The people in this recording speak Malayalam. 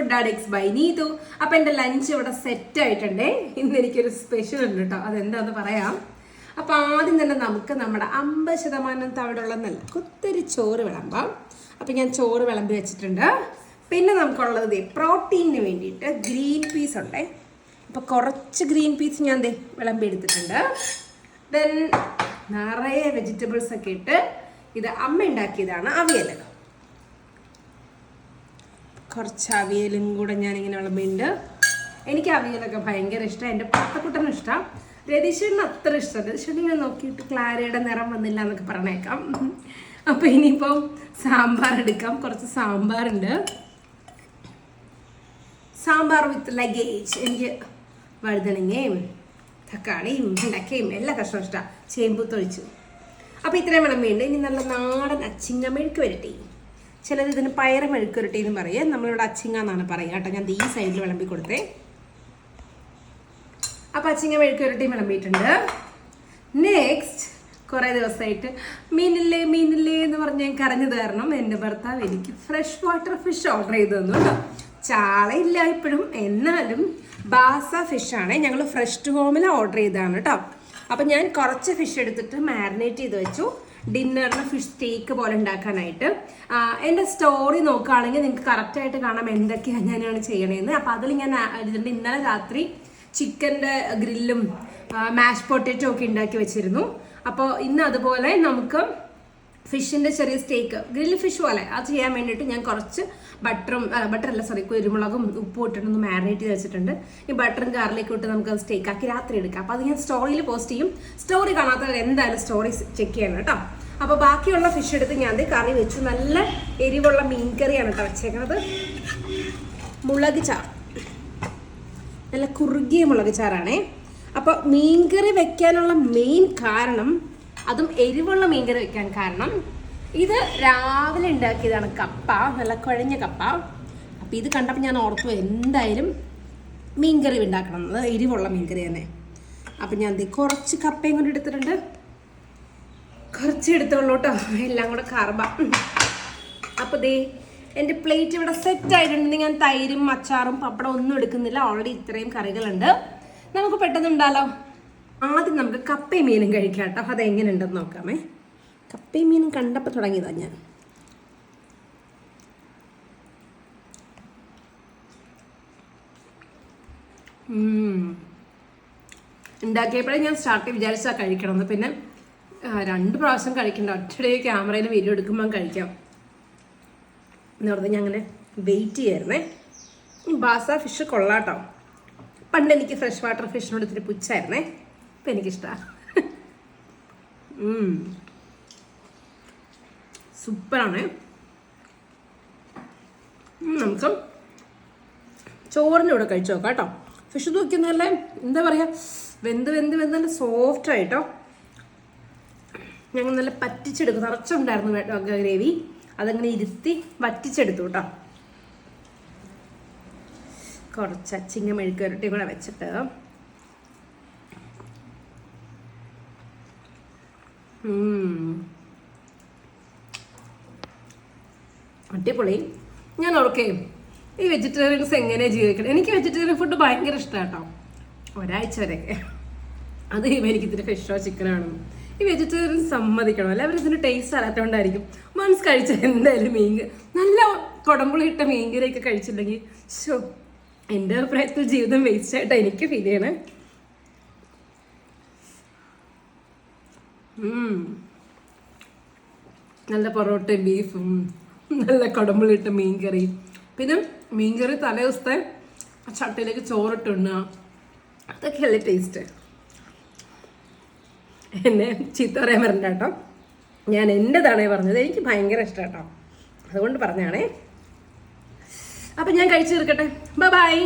ഫുഡ് അഡിക്സ് ബൈ നീതു അപ്പൊ എന്റെ ലഞ്ച് ഇവിടെ സെറ്റ് ആയിട്ടുണ്ടേ. ഇന്ന് എനിക്കൊരു സ്പെഷ്യൽ ഉണ്ട് കേട്ടോ അതെന്താന്ന് പറയാം. അപ്പൊ ആദ്യം തന്നെ നമുക്ക് നമ്മുടെ അമ്പത് ശതമാനം തവിടുള്ള നല്ല കുത്തിരി ചോറ് വിളമ്പാം. അപ്പൊ ഞാൻ ചോറ് വിളമ്പി വെച്ചിട്ടുണ്ട്. പിന്നെ നമുക്കുള്ളത് പ്രോട്ടീനിന് വേണ്ടിയിട്ട് ഗ്രീൻ പീസ് ഉണ്ടേ. അപ്പൊ കുറച്ച് ഗ്രീൻ പീസ് ഞാൻ ദേ വിളമ്പി എടുത്തിട്ടുണ്ട്. ദെൻ നിറയെ വെജിറ്റബിൾസ് ഒക്കെ ഇട്ട് ഇത് അമ്മ ഉണ്ടാക്കിയതാണ് അവിയൽ കുറച്ച് അവിയലും കൂടെ ഞാനിങ്ങനെ വിളമ്പിണ്ട്. എനിക്ക് അവിയലൊക്കെ ഭയങ്കര ഇഷ്ടമാണ് എന്റെ പാത്തക്കുട്ടനും ഇഷ്ടം. രതീശ്വരന് അത്ര ഇഷ്ടം. രതീശ്വരൻ ഇങ്ങനെ നോക്കിയിട്ട് ക്ലാരയുടെ നിറം വന്നില്ല എന്നൊക്കെ പറഞ്ഞേക്കാം. അപ്പോൾ ഇനിയിപ്പം സാമ്പാർ എടുക്കാം. കുറച്ച് സാമ്പാറുണ്ട്. സാമ്പാർ വിത്ത് ലഗേജ് എനിക്ക് വഴുതനങ്ങയും തക്കാളിയും വെണ്ടക്കയും എല്ലാ കഷ്ണം ഇഷ്ടമാണ് ചേമ്പൂത്തൊഴിച്ചു അപ്പോൾ ഇത്രയും വിളമ്പുണ്ട് ഇനി നല്ല നാടൻ അച്ചിങ്ങ വരട്ടി. ചിലർ ഇതിന് പയറ് മെഴുക്കുരുട്ടി എന്ന് പറയും. നമ്മളിവിടെ അച്ചിങ്ങ എന്നാണ് പറയുക. കേട്ടോ ഞാൻ ഈ സൈഡിൽ വിളമ്പി കൊടുത്തേ. അപ്പോൾ അച്ചിങ്ങ മെഴുക്ക് വരട്ടി വിളമ്പിയിട്ടുണ്ട്. നെക്സ്റ്റ് കുറേ ദിവസമായിട്ട് മീനില്ലേ മീനില്ലേ എന്ന് പറഞ്ഞ് ഞാൻ കരഞ്ഞത് കാരണം എന്റെ ഭർത്താവ് എനിക്ക് ഫ്രഷ് വാട്ടർ ഫിഷ് ഓർഡർ ചെയ്തു തന്നു കേട്ടോ. ചാളയില്ല ഇപ്പോഴും. എന്നാലും ബാസ ഫിഷാണ് ഞങ്ങൾ ഫ്രഷ് ടു ഹോമിൽ ഓർഡർ ചെയ്തതാണ് കേട്ടോ. അപ്പം ഞാൻ കുറച്ച് ഫിഷ് എടുത്തിട്ട് മാരിനേറ്റ് ചെയ്ത് വെച്ചു. ഡിന്നറിന് ഫിഷ് സ്റ്റേക്ക് പോലെ ഉണ്ടാക്കാനായിട്ട്. എന്റെ സ്റ്റോറി നോക്കുകയാണെങ്കിൽ നിങ്ങൾക്ക് കറക്റ്റായിട്ട് കാണാം എന്തൊക്കെയാണ് ഞാനാണ് ചെയ്യണതെന്ന് അപ്പോൾ അതിൽ ഞാൻ ഇതിന്റെ ഇന്നലെ രാത്രി ചിക്കന്റെ ഗ്രില്ലും മാഷ് പൊട്ടറ്റോ ഒക്കെ ഉണ്ടാക്കി വെച്ചിരുന്നു. അപ്പോൾ ഇന്ന് അതുപോലെ നമുക്ക് ഫിഷിന്റെ ചെറിയ സ്റ്റേക്ക്. ഗ്രില്ല് ഫിഷ് പോലെ അത് ചെയ്യാൻ വേണ്ടിയിട്ട് ഞാൻ കുറച്ച് ബട്ടറും ബട്ടർ അല്ല സോറി കുരുമുളകും ഉപ്പും ഇട്ടിട്ടൊന്ന് മാരിനേറ്റ് ചെയ്ത് വെച്ചിട്ടുണ്ട്. ഈ ബട്ടറും ഗാർലിക്കും ഇട്ട് നമുക്ക് അത് സ്റ്റേക്ക് ആക്കി രാത്രി എടുക്കാം. അപ്പോൾ അത് ഞാൻ സ്റ്റോറിയിൽ പോസ്റ്റ് ചെയ്യും. സ്റ്റോറി കാണാത്തവർ എന്തായാലും സ്റ്റോറി ചെക്ക് ചെയ്യണം കേട്ടോ. അപ്പോൾ ബാക്കിയുള്ള ഫിഷ് എടുത്ത് ഞാൻ ദേ കറി വെച്ചു. നല്ല എരിവുള്ള മീൻ കറിയാണ് കേട്ടോ വെച്ചേക്കുന്നത് മുളക് ചാർ നല്ല കുറുകിയ മുളക് ചാറാണേ. അപ്പോൾ മീൻകറി വെക്കാനുള്ള മെയിൻ കാരണം അതും എരിവുള്ള മീൻകറി വെക്കാൻ കാരണം ഇത് രാവിലെ ഉണ്ടാക്കിയതാണ് കപ്പ നല്ല കുഴഞ്ഞ കപ്പ. അപ്പം ഇത് കണ്ടപ്പോൾ ഞാൻ ഓർത്തു എന്തായാലും മീൻകറി ഉണ്ടാക്കണം. അത് എരിവുള്ള മീൻകറി തന്നെ. അപ്പം ഞാൻ കുറച്ച് കപ്പയും കൊണ്ട് എടുത്തിട്ടുണ്ട്. കുറച്ച് എടുത്തോളൂ കേട്ടോ എല്ലാം കൂടെ കറബ അപ്പോൾ ദേ എന്റെ പ്ലേറ്റ് ഇവിടെ സെറ്റ് ആയിട്ടുണ്ട്. ഞാൻ തൈരും അച്ചാറും പപ്പടം ഒന്നും എടുക്കുന്നില്ല. ഓൾറെഡി ഇത്രയും കറികളുണ്ട്. നമുക്ക് പെട്ടെന്ന് ഉണ്ടാലോ? ആദ്യം നമുക്ക് കപ്പയും മീനും കഴിക്കാം കേട്ടോ അത് എങ്ങനെ ഉണ്ടെന്ന് നോക്കാമേ. കപ്പയും മീനും കണ്ടപ്പോൾ തുടങ്ങിയതാണ് ഞാൻ. ഉണ്ടാക്കിയപ്പോഴേ ഞാൻ സ്റ്റാർട്ട് വിചാരിച്ചാൽ കഴിക്കണമെന്ന്. പിന്നെ രണ്ട് പ്രാവശ്യം കഴിക്കണ്ട. ഒറ്റയുടെ ക്യാമറയിൽ വീഡിയോ എടുക്കുമ്പോൾ കഴിക്കാം. എന്ന് പറഞ്ഞ് ഞാൻ അങ്ങനെ വെയിറ്റ് ചെയ്യായിരുന്നേ. ബാസ ഫിഷ് കൊള്ളാട്ടോ. പണ്ട് എനിക്ക് ഫ്രഷ് വാട്ടർ ഫിഷിനോട് ഇത്തിരി പുച്ഛായിരുന്നേ. ഇപ്പം എനിക്കിഷ്ടമാണ് സൂപ്പറാണ്. നമുക്ക് ചോറിന്റെ കൂടെ കഴിച്ചു നോക്കാം കേട്ടോ. ഫിഷ് തൂക്കുന്നതല്ലേ എന്താ പറയുക വെന്ത് വെന്ത് വെന്ത് നല്ല സോഫ്റ്റ് ആയിട്ടോ. ഞങ്ങൾ നല്ല പറ്റിച്ചെടുക്കും. നിറച്ചുണ്ടായിരുന്നു ഗ്രേവി. അതങ്ങനെ ഇരുത്തി വറ്റിച്ചെടുത്തു കേട്ടോ. കുറച്ച് അച്ചിങ്ങ മെഴുക്ക് വരട്ടി കൂടെ വെച്ചിട്ട്. അടിപൊളി. ഞാൻ ഓർക്കേ ഈ വെജിറ്റേറിയൻസ് എങ്ങനെ ജീവിക്കണം? എനിക്ക് വെജിറ്റേറിയൻ ഫുഡ് ഭയങ്കര ഇഷ്ടമാണ് കേട്ടോ ഒരാഴ്ച വരെയൊക്കെ അത് എനിക്ക് ഇത്തിരി ഫിഷോ ചിക്കനാണ് ഈ വെജിറ്റേറിയൻ സമ്മതിക്കണം. അല്ല? അവർ ഇതിന് ടേസ്റ്റ് അറിയാത്തതുകൊണ്ടായിരിക്കും മനസ്സ് കഴിച്ച എന്തായാലും മീൻ നല്ല കുടമ്പുളി ഇട്ട മീൻകറിയൊക്കെ കഴിച്ചില്ലെങ്കിൽ ഷോ എന്റെ അഭിപ്രായത്തിൽ ജീവിതം വേസ്റ്റ് ആയിട്ടാണ് എനിക്ക് ഫീൽ ചെയ്യണേ. നല്ല പൊറോട്ടയും ബീഫും നല്ല കുടമ്പുളിട്ട മീൻകറി. പിന്നെ മീൻകറി തലേ ദിവസത്തെ ചട്ടയിലേക്ക് ചോറിട്ടുണ്ണുക. അതൊക്കെയല്ലേ ടേസ്റ്റ് എന്നെ ചീത്ത പറയാൻ വരണ്ട കേട്ടോ. ഞാൻ എന്റെതാണേ പറഞ്ഞത്. എനിക്ക് ഭയങ്കര ഇഷ്ടം കേട്ടോ. അതുകൊണ്ട് പറഞ്ഞാണേ. അപ്പം ഞാൻ കഴിച്ചു തീർക്കട്ടെ. ബൈ